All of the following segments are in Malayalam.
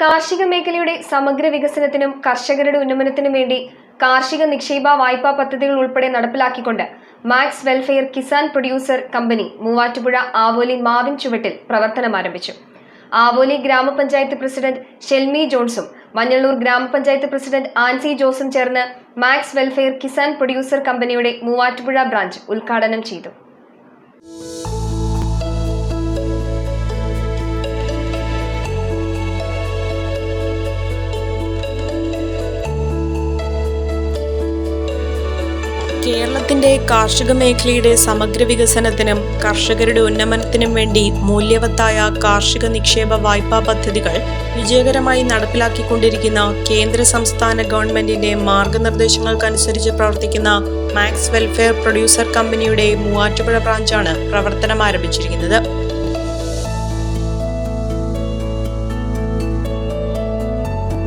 കാർഷിക മേഖലയുടെ സമഗ്ര വികസനത്തിനും കർഷകരുടെ ഉന്നമനത്തിനും വേണ്ടി കാർഷിക നിക്ഷേപ വായ്പാ പദ്ധതികൾ ഉൾപ്പെടെ നടപ്പിലാക്കിക്കൊണ്ട് Max welfare Kisan producer company Muvattupuzha Avoli മാവിൻ ചുവട്ടിൽ പ്രവർത്തനം ആരംഭിച്ചു. ആവോലി ഗ്രാമപഞ്ചായത്ത് പ്രസിഡന്റ് ഷെൽമി ജോൺസും മഞ്ഞള്ളൂർ ഗ്രാമപഞ്ചായത്ത് പ്രസിഡന്റ് ആൻസി ജോസും ചേർന്ന് മാക്സ് വെൽഫെയർ കിസാൻ പ്രൊഡ്യൂസർ കമ്പനിയുടെ മൂവാറ്റുപുഴ ബ്രാഞ്ച് ഉദ്ഘാടനം ചെയ്തു. കേരളത്തിന്റെ കാർഷിക മേഖലയുടെ സമഗ്ര വികസനത്തിനും കർഷകരുടെ ഉന്നമനത്തിനും വേണ്ടി മൂല്യവത്തായ കാർഷിക നിക്ഷേപ വായ്പാ പദ്ധതികൾ വിജയകരമായി നടപ്പിലാക്കിക്കൊണ്ടിരിക്കുന്ന കേന്ദ്ര സംസ്ഥാന ഗവൺമെന്റിന്റെ മാർഗനിർദ്ദേശങ്ങൾക്കനുസരിച്ച് പ്രവർത്തിക്കുന്ന മാക്സ് വെൽഫെയർ പ്രൊഡ്യൂസർ കമ്പനിയുടെ മൂവാറ്റുപുഴ ബ്രാഞ്ചാണ് പ്രവർത്തനം ആരംഭിച്ചിരിക്കുന്നത്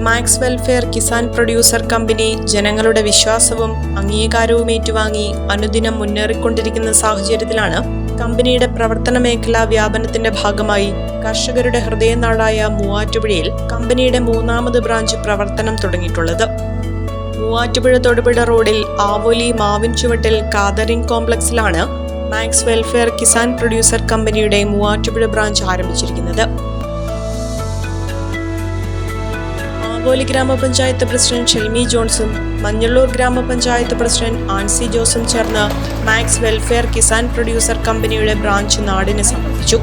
Max welfare Kisan producer company ജനങ്ങളുടെ വിശ്വാസവും അംഗീകാരവും ഏറ്റുവാങ്ങി അനുദിനം മുന്നേറിക്കൊണ്ടിരിക്കുന്ന സാഹചര്യത്തിലാണ് കമ്പനിയുടെ പ്രവർത്തന മേഖലാ വ്യാപനത്തിന്റെ ഭാഗമായി കർഷകരുടെ ഹൃദയനാടായ മൂവാറ്റുപുഴയിൽ കമ്പനിയുടെ മൂന്നാമത് ബ്രാഞ്ച് പ്രവർത്തനം തുടങ്ങിയിട്ടുള്ളത്. മൂവാറ്റുപുഴ തൊടുപുഴ റോഡിൽ ആവോലി മാവിൻ ചുവട്ടിൽ കാതറിംഗ് കോംപ്ലക്സിലാണ് മാക്സ് വെൽഫെയർ കിസാൻ പ്രൊഡ്യൂസർ കമ്പനിയുടെ മൂവാറ്റുപുഴ ബ്രാഞ്ച് ആരംഭിച്ചിരിക്കുന്നത്. ആവോലി ഗ്രാമപഞ്ചായത്ത് പ്രസിഡന്റ് ഷെൽമി ജോൺസും മഞ്ഞള്ളൂർ ഗ്രാമപഞ്ചായത്ത് പ്രസിഡന്റ് ആൻസി ജോസും ചേർന്ന് മാക്സ് വെൽഫെയർ കിസാൻ പ്രൊഡ്യൂസർ കമ്പനിയുടെ ബ്രാഞ്ച് നാടിന് സമർപ്പിച്ചു.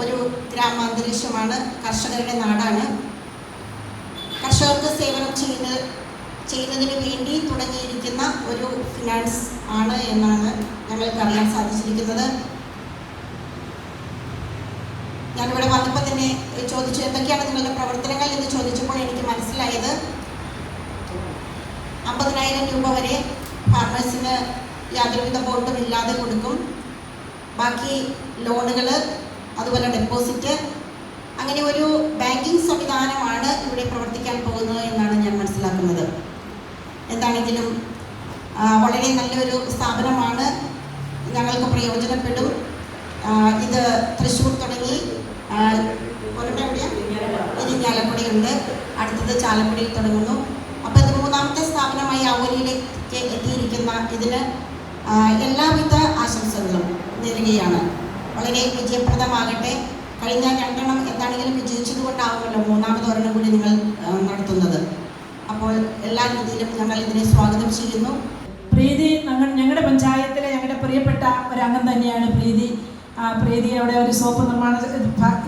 ഒരു ഗ്രാമാന്തരീക്ഷമാണ്. കർഷകരുടെ നാടാണ്. കർഷകർക്ക് സേവനം ചെയ്യുന്ന ചെയ്യുന്നതിന് വേണ്ടി തുടങ്ങിയിരിക്കുന്ന ഒരു ഫിനാൻസ് ആണ് എന്നാണ് ഞങ്ങൾക്ക് അറിയാൻ സാധിച്ചിരിക്കുന്നത്. ഞാനിവിടെ വന്നപ്പോൾ തന്നെ ചോദിച്ചു എന്തൊക്കെയാണ് നിങ്ങളുടെ പ്രവർത്തനങ്ങൾ? എന്ന് ചോദിച്ചപ്പോൾ എനിക്ക് മനസ്സിലായത് അമ്പതിനായിരം രൂപ വരെ ഫാർമേഴ്സിന് യാതൊരുവിധ ബോണ്ടും ഇല്ലാതെ കൊടുക്കും. ബാക്കി ലോണുകൾ അതുപോലെ ഡെപ്പോസിറ്റ് അങ്ങനെ ഒരു ബാങ്കിങ് സംവിധാനമാണ് ഇവിടെ പ്രവർത്തിക്കാൻ പോകുന്നത് എന്നാണ് ഞാൻ മനസ്സിലാക്കുന്നത്. എന്താണെങ്കിലും വളരെ നല്ലൊരു സ്ഥാപനമാണ്. ഞങ്ങൾക്ക് പ്രയോജനപ്പെടും. ഇത് തൃശ്ശൂർ തുടങ്ങി ഒരെണ്ണം എവിടെയാണ് ഇരിഞ്ഞാലക്കുടയുണ്ട് അടുത്തത് ചാലക്കുടിയിൽ തുടങ്ങുന്നു. അപ്പോൾ ഇത് മൂന്നാമത്തെ സ്ഥാപനമായി അവലിയിലേക്ക് എത്തിയിരിക്കുന്ന ഇതിന് എല്ലാവിധ ആശംസകളും നേരുകയാണ്. വളരെ വിജയപ്രദമാകട്ടെ. കഴിഞ്ഞ രണ്ടെണ്ണം എന്താണെങ്കിലും വിജയിച്ചതുകൊണ്ടാവുമല്ലോ മൂന്നാമത് ഒരെണ്ണം കൂടി നിങ്ങൾ നടത്തുന്നത്. അപ്പോൾ എല്ലാ രീതിയിലും ഞങ്ങൾ ഇതിനെ സ്വാഗതം ചെയ്യുന്നു. പ്രീതി ഞങ്ങൾ ഞങ്ങളുടെ പഞ്ചായത്തിലെ ഞങ്ങളുടെ പ്രിയപ്പെട്ട ഒരു അംഗം തന്നെയാണ് പ്രീതി. പ്രീതി അവിടെ ഒരു സോപ്പ് നിർമ്മാണ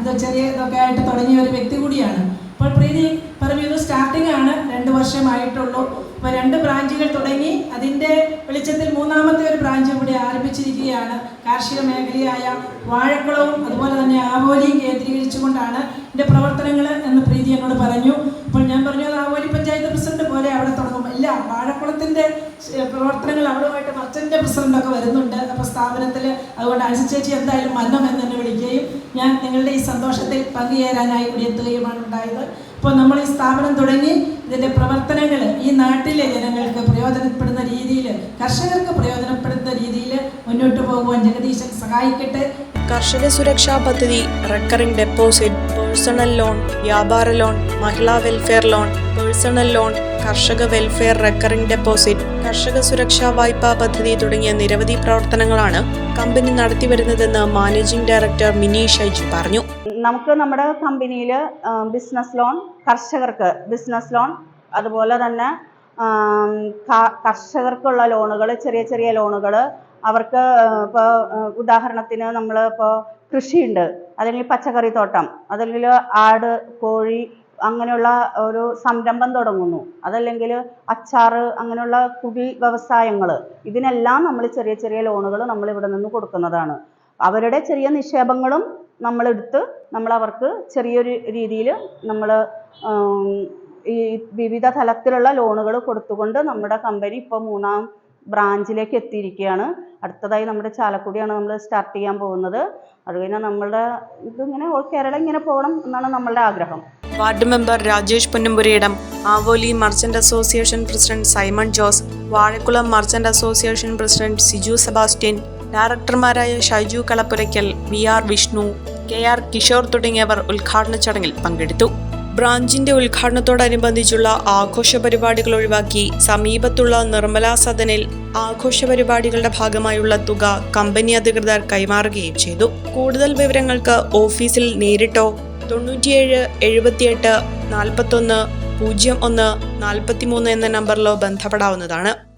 ഇത് ചെറിയ ഇതൊക്കെ ആയിട്ട് തുടങ്ങിയ ഒരു വ്യക്തി കൂടിയാണ്. അപ്പോൾ പ്രീതി പറഞ്ഞു ഇത് സ്റ്റാർട്ടിംഗ് ആണ്. രണ്ട് വർഷമായിട്ടുള്ളൂ. അപ്പോൾ രണ്ട് ബ്രാഞ്ചുകൾ തുടങ്ങി. അതിന്റെ വെളിച്ചത്തിൽ മൂന്നാമത്തെ ഒരു ബ്രാഞ്ച് കൂടി ആരംഭിച്ചിരിക്കുകയാണ്. കാർഷിക മേഖലയായ വാഴക്കുളവും അതുപോലെ തന്നെ ആവോലിയും കേന്ദ്രീകരിച്ചുകൊണ്ടാണ് എന്റെ പ്രവർത്തനങ്ങൾ എന്ന് പ്രീതി എന്നോട് പറഞ്ഞു. അപ്പോൾ ഞാൻ പറഞ്ഞു ആവോലി പഞ്ചായത്ത് പ്രസിഡന്റ് പോലെ അവിടെ വാഴക്കുളത്തിന്റെ ഏഹ്, പ്രവർത്തനങ്ങൾ അവളുമായിട്ട് മർച്ചന്റെ പ്രസിഡന്റൊക്കെ വരുന്നുണ്ട്. അപ്പോൾ സ്ഥാപനത്തിൽ അതുകൊണ്ട് അൻസി ചേച്ചി എന്തായാലും മന്നം എന്ന് തന്നെ വിളിക്കുകയും ഞാൻ നിങ്ങളുടെ ഈ സന്തോഷത്തിൽ പങ്കുചേരാനായി ഇവിടെ എത്തുകയുമാണ് ഉണ്ടായത്. അപ്പോൾ നമ്മൾ ഈ സ്ഥാപനം തുടങ്ങി. ഇതിന്റെ പ്രവർത്തനങ്ങൾ ഈ നാട്ടിലെ ജനങ്ങൾക്ക് പ്രയോജനപ്പെടുന്ന രീതിയിൽ കർഷകർക്ക് പ്രയോജനപ്പെടുന്ന രീതിയിൽ മുന്നോട്ട് പോകുവാൻ ജഗദീശൻ സഹായിക്കട്ടെ. കർഷക സുരക്ഷാ പദ്ധതി റെക്കറിംഗ് ഡെപ്പോസിറ്റ് പേഴ്സണൽ ലോൺ വ്യാപാര ലോൺ മഹിളാ വെൽഫെയർ ലോൺ പേഴ്സണൽ ലോൺ കർഷക വെൽഫെയർ റെക്കറിംഗ് ഡെപ്പോസിറ്റ് കർഷക സുരക്ഷാ വായ്പാ പദ്ധതി തുടങ്ങിയ നിരവധി പ്രവർത്തനങ്ങളാണ് കമ്പനി നടത്തിവരുന്നതെന്ന് മാനേജിംഗ് ഡയറക്ടർ മിനി ഷൈജു പറഞ്ഞു. നമുക്ക് നമ്മുടെ കമ്പനിയിൽ ബിസിനസ് ലോൺ കർഷകർക്ക് ബിസിനസ് ലോൺ അതുപോലെ തന്നെ കർഷകർക്കുള്ള ലോണുകൾ ചെറിയ ചെറിയ ലോണുകൾ അവർക്ക് ഇപ്പോൾ ഉദാഹരണത്തിന് നമ്മൾ ഇപ്പോൾ കൃഷിയുണ്ട്. അല്ലെങ്കിൽ പച്ചക്കറി തോട്ടം അതല്ലെങ്കിൽ ആട് കോഴി അങ്ങനെയുള്ള ഒരു സംരംഭം തുടങ്ങുന്നു. അതല്ലെങ്കിൽ അച്ചാറ് അങ്ങനെയുള്ള കുടി വ്യവസായങ്ങൾ ഇതിനെല്ലാം നമ്മൾ ചെറിയ ചെറിയ ലോണുകൾ നമ്മൾ ഇവിടെ നിന്ന് കൊടുക്കുന്നതാണ്. അവരുടെ ചെറിയ നിക്ഷേപങ്ങളും നമ്മളെടുത്ത് നമ്മൾ അവർക്ക് ചെറിയൊരു രീതിയിൽ നമ്മൾ ഈ വിവിധ തലത്തിലുള്ള ലോണുകൾ കൊടുത്തുകൊണ്ട് നമ്മുടെ കമ്പനി ഇപ്പോൾ മൂന്നാം ബ്രാഞ്ചിലേക്ക് എത്തിയിരിക്കുകയാണ്. അടുത്തതായി നമ്മുടെ ചാലക്കുടിയാണ് നമ്മൾ സ്റ്റാർട്ട് ചെയ്യാൻ പോകുന്നത്. അത് കഴിഞ്ഞാൽ നമ്മളുടെ ഇതിങ്ങനെ കേരളം ഇങ്ങനെ പോകണം എന്നാണ് നമ്മളുടെ ആഗ്രഹം. Ward member Rajesh Ponnampurayidam Avoli merchant association president Simon Jose Vazhakkulam merchant association president Siju Sebastian ഡയറക്ടർമാരായ Shaiju Kalappurakkal V R Vishnu K R Kishore തുടങ്ങിയവർ ഉദ്ഘാടന ചടങ്ങിൽ പങ്കെടുത്തു. ബ്രാഞ്ചിന്റെ ഉദ്ഘാടനത്തോടനുബന്ധിച്ചുള്ള ആഘോഷ പരിപാടികൾ ഒഴിവാക്കി സമീപത്തുള്ള നിർമ്മല സദനിൽ ആഘോഷ പരിപാടികളുടെ ഭാഗമായുള്ള തുക കമ്പനി അധികൃതർ കൈമാറുകയും ചെയ്തു. കൂടുതൽ വിവരങ്ങൾക്ക് ഓഫീസിൽ നേരിട്ടോ തൊണ്ണൂറ്റിയേഴ് എഴുപത്തിയെട്ട് നാൽപ്പത്തൊന്ന് പൂജ്യം ഒന്ന് നാൽപ്പത്തിമൂന്ന് എന്ന നമ്പറിലോ ബന്ധപ്പെടാവുന്നതാണ്.